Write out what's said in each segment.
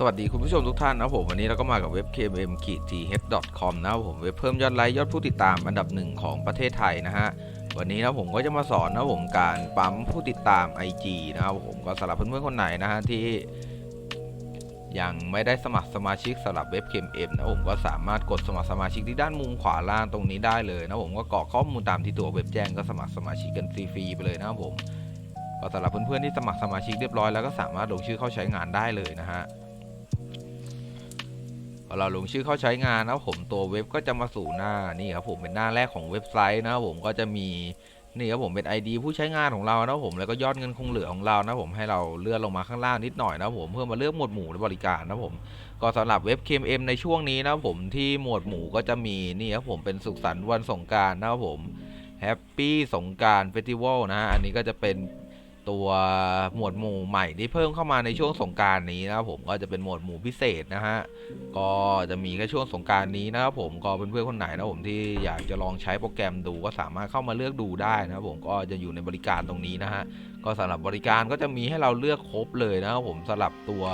สวัสดีคุณผู้ชมทุกท่านนะผมวันนี้เราก็มากับเว็บ kmm t h com นะครับผมเว็บเพิ่มยอดไลค์ยอดผู้ติดตามอันดับหนึ่งของประเทศไทยนะฮะวันนี้นะผมก็จะมาสอนนะผมการปั๊มผู้ติดตาม IG นะครับผมก็สำหรับเพื่อนๆคนไหนนะฮะที่ ยังไม่ได้สมัครสมาชิกสำหรับเว็บ KMM นะผมก็สามารถกดสมัครสมาชิกที่ด้านมุมขวาล่างตรงนี้ได้เลยนะผมก็กรอกข้อมูลตามที่ตัวเว็บแจ้งก็สมัครสมาชิกกันฟรีๆไปเลยนะครับผมก็สำหรับเพื่อนๆที่สมัครสมาชิกเรียบร้อยแล้วก็สามารถลงชื่อเข้าใช้งานได้เลยนะฮะ พอเราลงชื่อเข้าใช้งานนะผมตัวเว็บก็จะมาสู่หน้านี่ครับผมเป็นหน้าแรกของเว็บไซต์นะผมก็จะมีนี่ครับผมเป็น ID ผู้ใช้งานของเรานะผมแล้วก็ยอดเงินคงเหลือของเรานะผมให้เราเลื่อนลงมาข้างล่างนิดหน่อยนะผมเพื่อมาเลือกหมวดหมู่และบริการนะผมก็สำหรับเว็บ KMM ในช่วงนี้นะผมที่หมวดหมู่ก็จะมีนี่ครับผมเป็นสุขสันต์วันสงการนะครับผมแฮปปี้สงการเฟสติวัลนะฮะอันนี้ก็จะเป็น ตัวหมวดหมู่ใหม่ที่เพิ่มเข้ามาในช่วงสงการนี้นะครับผมก็จะเป็นหมวดหมู่พิเศษนะฮะก็จะมีแค่ช่วงสงการนี้นะครับผมก็เพื่อนๆคนไหนนะผมที่อยากจะลองใช้โปรแกรมดูก็สามารถเข้ามาเลือกดูได้นะครับผมก็จะอยู่ในบริการตรงนี้นะฮะก็สำหรับบริการก็จะมีให้เราเลือกครบเลยนะครับผมสำหรับตัว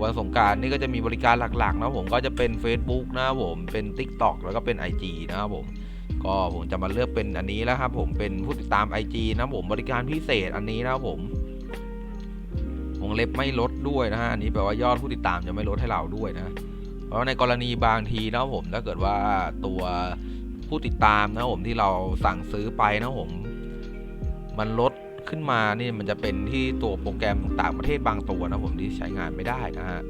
วันสงการนี่ก็จะมีบริการหลักๆ นะครับผมก็จะเป็น Facebook นะครับผมเป็น TikTok แล้วก็เป็น IG นะครับผม ก็ผมจะมาเลือกเป็นอันนี้แล้วครับผมเป็นผู้ติดตาม IG นะผมบริการพิเศษอันนี้นะผมวงเล็บไม่ลดด้วยนะฮะอันนี้แปลว่ายอดผู้ติดตามจะไม่ลดให้เราด้วยนะ เพราะในกรณีบางทีนะผมถ้าเกิดว่าตัวผู้ติดตามนะผมที่เราสั่งซื้อไปนะผมมันลดขึ้นมานี่มันจะเป็นที่ตัวโปรแกรมต่างประเทศบางตัวนะผมที่ใช้งานไม่ได้นะฮะ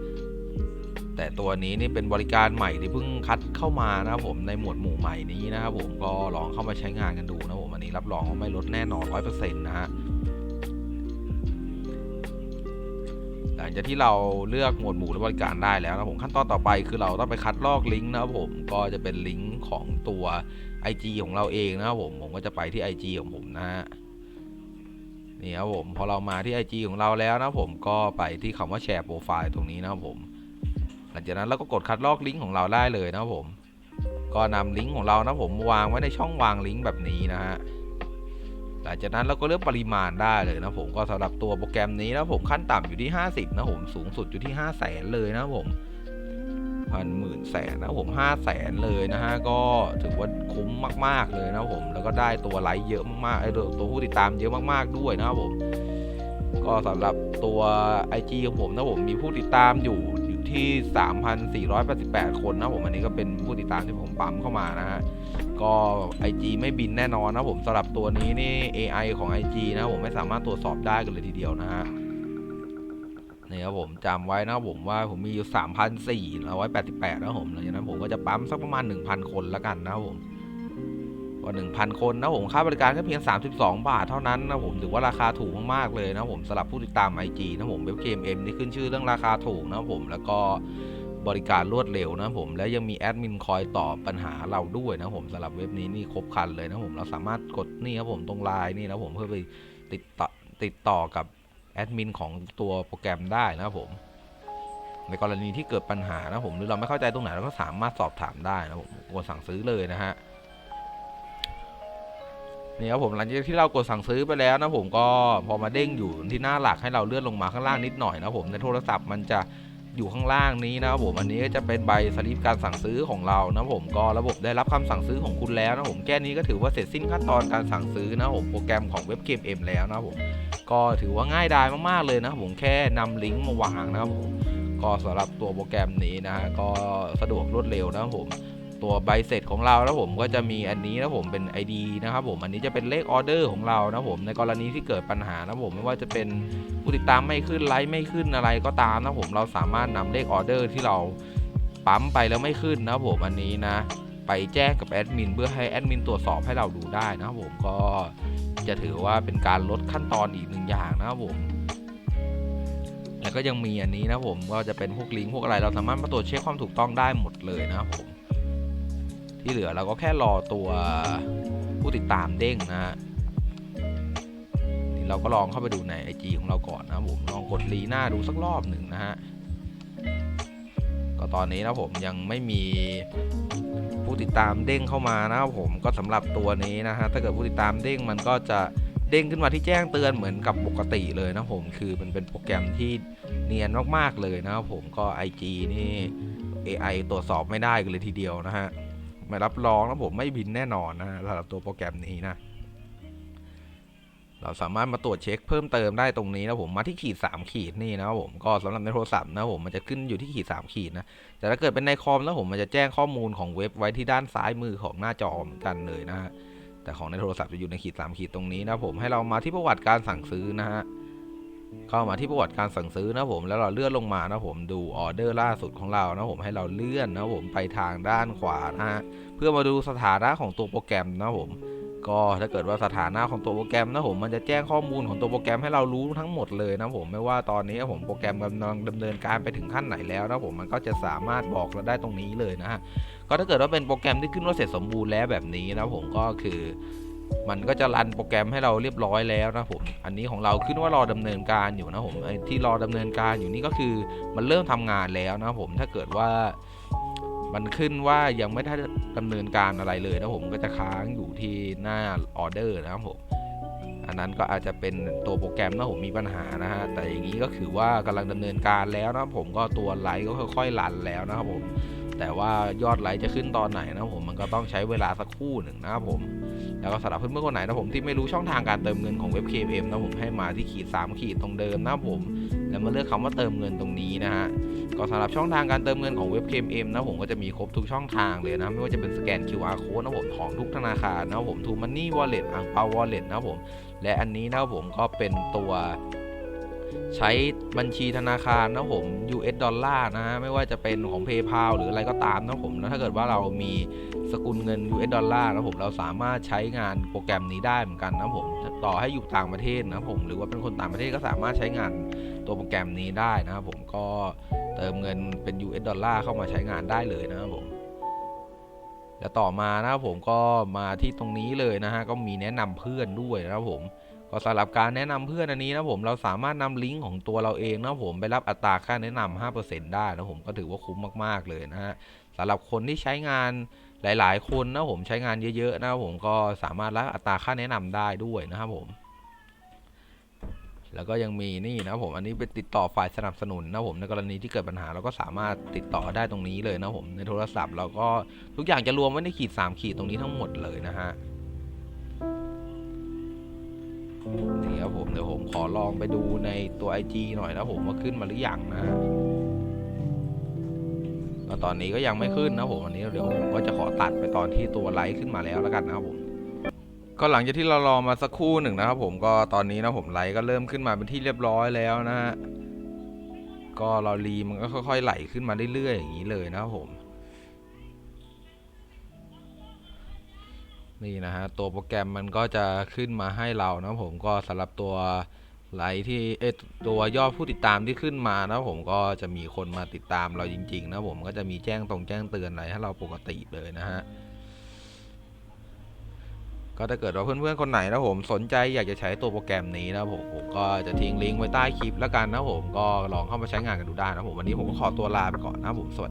แต่ตัวนี้นี่เป็นบริการใหม่ที่เพิ่งคัดเข้ามานะครับผมในหมวดหมู่ใหม่นี้นะครับผมก็ลองเข้ามาใช้งานกันดูนะผมอันนี้รับรองว่าไม่ลดแน่นอนร้อยเปอร์เซ็นต์นะฮะหลังจากที่เราเลือกหมวดหมู่และบริการได้แล้วนะผมขั้นตอนต่อไปคือเราต้องไปคัดลอกลิงก์นะครับผมก็จะเป็นลิงก์ของตัว IG ของเราเองนะครับผมผมก็จะไปที่ IG ของผมนะฮะนี่ครับผมพอเรามาที่ IG ของเราแล้วนะผมก็ไปที่คำว่าแชร์โปรไฟล์ตรงนี้นะครับผม หลังจากนั้นเราก็กดคัดลอกลิงก์ของเราได้เลยนะผม ก็นำลิงก์ของเรานะผมวางไว้ในช่องวางลิงก์แบบนี้นะฮะหลังจากนั้นเราก็เลือกปริมาณได้เลยนะผมก็สำหรับตัวโปรแกรมนี้นะผมขั้นต่ำอยู่ที่ 50 นะผมสูงสุดอยู่ที่5 0 0แสนเลยนะผมพันหมื่นแสนนะผม5 0 0แสนเลยนะฮะก็ถือว่าคุ้มมาก ๆเลยนะผมแล้วก็ได้ตัวไลค์เยอะมากๆไอ้ตัวผู้ติดตามเยอะมากๆด้วยนะครับผม ก็สำหรับตัว IG ของผมนะผมมีผู้ติดตามอยู่ ที่ 3,488 คนนะผมอันนี้ก็เป็นผู้ติดตามที่ผมปั๊มเข้ามานะฮะก็ IG ไม่บินแน่นอนนะผมสำหรับตัวนี้นี่ AI ของ IG นะผมไม่สามารถตรวจสอบได้กันเลยทีเดียวนะฮะนี่ครับผมจำไว้นะผมว่าผมมีอยู่ 3,488นะผมหลังจากนั้นผมก็จะปั๊มสักประมาณ 1,000 คนละกันนะครับผม ก็1,000 คนนะผมค่าบริการแค่เพียง 32 บาทเท่านั้นนะผมถือว่าราคาถูกมากๆเลยนะผมสำหรับผู้ติดตาม IG นะผมเว็บ KMM นี่ขึ้นชื่อเรื่องราคาถูกนะผมแล้วก็บริการรวดเร็วนะผมและยังมีแอดมินคอยตอบปัญหาเราด้วยนะผมสำหรับเว็บนี้นี่ครบครันเลยนะผมเราสามารถกดนี่ครับผมตรงไลน์นี่นะผมเพื่อไปติดต่อติดต่อกับแอดมินของตัวโปรแกรมได้นะครับผมในกรณีที่เกิดปัญหานะผมหรือเราไม่เข้าใจตรงไหนเราก็สามารถสอบถามได้นะผมกดสั่งซื้อเลยนะฮะ นี่ครับผมหลังจากที่เรากดสั่งซื้อไปแล้วนะผมก็พอมาเด้งอยู่ที่หน้าหลักให้เราเลื่อนลงมาข้างล่างนิดหน่อยนะผมในโทรศัพท์มันจะอยู่ข้างล่างนี้นะครับผมอันนี้ก็จะเป็นใบสลิปการสั่งซื้อของเรานะผมก็ระบบได้รับคำสั่งซื้อของคุณแล้วนะผมแค่นี้ก็ถือว่าเสร็จสิ้นขั้นตอนการสั่งซื้อนะผมโปรแกรมของเว็บเกมเอ็มแล้วนะผมก็ถือว่าง่ายดายมากๆเลยนะผมแค่นำลิงก์มาวางนะครับผมก็สำหรับตัวโปรแกรมนี้นะฮะก็สะดวกรวดเร็วนะผม ตัวใบเสร็จของเราแล้วผมก็จะมีอันนี้นะผมเป็น ID นะครับผมอันนี้จะเป็นเลขออเดอร์ของเรานะผมในกรณีที่เกิดปัญหานะผมไม่ว่าจะเป็นผู้ติดตามไม่ขึ้นไลค์ไม่ขึ้นอะไรก็ตามนะผมเราสามารถนำเลขออเดอร์ที่เราปั๊มไปแล้วไม่ขึ้นนะผมอันนี้นะ ไปแจ้งกับแอดมินเพื่อให้แอดมินตรวจสอบให้เราดูได้นะผมก็จะถือว่าเป็นการลดขั้นตอนอีกหนึ่งอย่างนะครับผมแล้วก็ยังมีอันนี้นะผมก็จะเป็นพวกลิงก์พวกอะไรเราสามารถมาตรวจเช็คความถูกต้องได้หมดเลยนะครับผม ที่เหลือเราก็แค่รอตัวผู้ติดตามเด้งนะฮะเราก็ลองเข้าไปดูใน IG ของเราก่อนนะผมลองกดรีหน้าดูสักรอบหนึ่งนะฮะก็ตอนนี้นะผมยังไม่มีผู้ติดตามเด้งเข้ามานะครับผมก็สำหรับตัวนี้นะฮะถ้าเกิดผู้ติดตามเด้งมันก็จะเด้งขึ้นมาที่แจ้งเตือนเหมือนกับปกติเลยนะผมคือมันเป็นโปรแกรมที่เนียนมากๆเลยนะครับผมก็ IG นี่ AI ตรวจสอบไม่ได้กันเลยทีเดียวนะฮะ ไม่รับรองนะผมไม่บินแน่นอนนะสำหรับตัวโปรแกรมนี้นะ เราสามารถมาตรวจเช็คเพิ่มเติมได้ตรงนี้นะผมมาที่ขีด 3 ขีดนี่นะผมก็สำหรับในโทรศัพท์นะผมมันจะขึ้นอยู่ที่ขีด 3 ขีดนะแต่ถ้าเกิดเป็นในคอมแล้วผมมันจะแจ้งข้อมูลของเว็บไว้ที่ด้านซ้ายมือของหน้าจอเหมือนกันเลยนะฮะแต่ของในโทรศัพท์จะอยู่ในขีด 3 ขีดตรงนี้นะผมให้เรามาที่ประวัติการสั่งซื้อนะฮะ เข้ามาที่ประวัติการสั่งซื้อนะผมแล้วเราเลื่อนลงมานะผมดูออเดอร์ล่าสุดของเรานะผมให้เราเลื่อนนะผมไปทางด้านขวานะฮะเพื่อมาดูสถานะของตัวโปรแกรมนะผมก็ถ้าเกิดว่าสถานะของตัวโปรแกรมนะผมมันจะแจ้งข้อมูลของตัวโปรแกรมให้เรารู้ทั้งหมดเลยนะผมไม่ว่าตอนนี้ผมโปรแกรมกำลังดำเนินการไปถึงขั้นไหนแล้วนะผมมันก็จะสามารถบอกเราได้ตรงนี้เลยนะฮะก็ถ้าเกิดว่าเป็นโปรแกรมที่ขึ้นว่าเสร็จสมบูรณ์แล้วแบบนี้นะผมก็คือ มันก็จะรันโปรแกรมให้เราเรียบร้อยแล้วนะผม อันนี้ของเราขึ้นว่ารอดำเนินการอยู่นะผมไอ้ที่รอดำเนินการอยู่นี่ก็คือมันเริ่มทำงานแล้วนะผม ถ้าเกิดว่ามันขึ้นว่ายังไม่ได้ดำเนินการอะไรเลยนะผมก็จะค้างอยู่ที่หน้าออเดอร์นะครับผมอันนั้นก็อาจจะเป็นตัวโปรแกรมนะผมมีปัญหานะฮะแต่อย่างนี้ก็คือว่ากำลังดำเนินการแล้วนะผมก็ตัวไลค์ก็ค่อยๆรันแล้วนะครับผม แต่ว่ายอดไลค์จะขึ้นตอนไหนนะผมมันก็ต้องใช้เวลาสักคู่หนึ่งนะครับผม แล้วก็สำหรับเพื่อนๆคนไหนนะผมที่ไม่รู้ช่องทางการเติมเงินของเว็บ KM นะผมให้มาที่ขีด3ขีดตรงเดิมนะผม แล้วมาเลือกคำว่าเติมเงินตรงนี้นะฮะก็สำหรับช่องทางการเติมเงินของเว็บ KMM นะผมก็จะมีครบทุกช่องทางเลยนะไม่ว่าจะเป็นสแกน QR code นะผมของทุกธนาคารนะผมทูมันนี่วอลเล็ตอ่างเปาวอลเล็ตนะผมและอันนี้นะผมก็เป็นตัว ใช้บัญชีธนาคารนะผม US ดอลลาร์นะฮะไม่ว่าจะเป็นของ PayPal หรืออะไรก็ตามนะผมแล้วถ้าเกิดว่าเรามีสกุลเงิน US ดอลลาร์นะผมเราสามารถใช้งานโปรแกรมนี้ได้เหมือนกันนะผมต่อให้อยู่ต่างประเทศนะผมหรือว่าเป็นคนต่างประเทศก็สามารถใช้งานตัวโปรแกรมนี้ได้นะครับผมก็เติมเงินเป็น US ดอลลาร์เข้ามาใช้งานได้เลยนะครับผมแล้วต่อมานะครับผมก็มาที่ตรงนี้เลยนะฮะก็มีแนะนำเพื่อนด้วยนะครับผม ก็สำหรับการแนะนำเพื่อนอันนี้นะผมเราสามารถนำลิงก์ของตัวเราเองนะผมไปรับอัตราค่าแนะนำ5%ได้นะผมก็ถือว่าคุ้มมากๆเลยนะฮะสำหรับคนที่ใช้งานหลายๆ คนนะผมใช้งานเยอะๆนะผมก็สามารถรับอัตราค่าแนะนำได้ด้วยนะครับผม แล้วก็ยังมีนี่นะผมอันนี้เป็นติดต่อฝ่ายสนับสนุนนะผมในกรณีที่เกิดปัญหาเราก็สามารถติดต่อได้ตรงนี้เลยนะผมในโทรศัพท์เราก็ทุกอย่างจะรวมไว้ในขีด 3 ขีดตรงนี้ทั้งหมดเลยนะฮะ นี่ครับผมเดี๋ยวผมขอลองไปดูในตัว IG หน่อยนะผมว่าขึ้นมาหรือยังนะฮะก็ตอนนี้ก็ยังไม่ขึ้นนะผมอันนี้เดี๋ยวผมก็จะขอตัดไปตอนที่ตัวไลค์ขึ้นมาแล้วแล้วกันนะครับผมก็หลังจากที่เรารอมาสักครู่หนึ่งนะครับผมก็ตอนนี้นะผมไลค์ก็เริ่มขึ้นมาเป็นที่เรียบร้อยแล้วนะฮะก็เรารีมันก็ค่อยๆไหลขึ้นมาเรื่อยๆอย่างนี้เลยนะครับผม นี่นะฮะตัวโปรแกรมมันก็จะขึ้นมาให้เรานะผมก็สำหรับตัวไลค์ที่เอตัวยอดผู้ติดตามที่ขึ้นมานะผมก็จะมีคนมาติดตามเราจริง ๆ นะผมก็จะมีแจ้งตรงแจ้งเตือนอะไรให้เราปกติเลยนะฮะก็ถ้าเกิดว่าเพื่อนๆคนไหนนะผมสนใจอยากจะใช้ตัวโปรแกรมนี้นะผมผมก็จะทิ้งลิงก์ไว้ใต้คลิปแล้วกันนะผมก็ลองเข้ามาใช้งานกันดูได้นะผมวันนี้ผมก็ขอตัวลาไปก่อนนะผมสวัสดี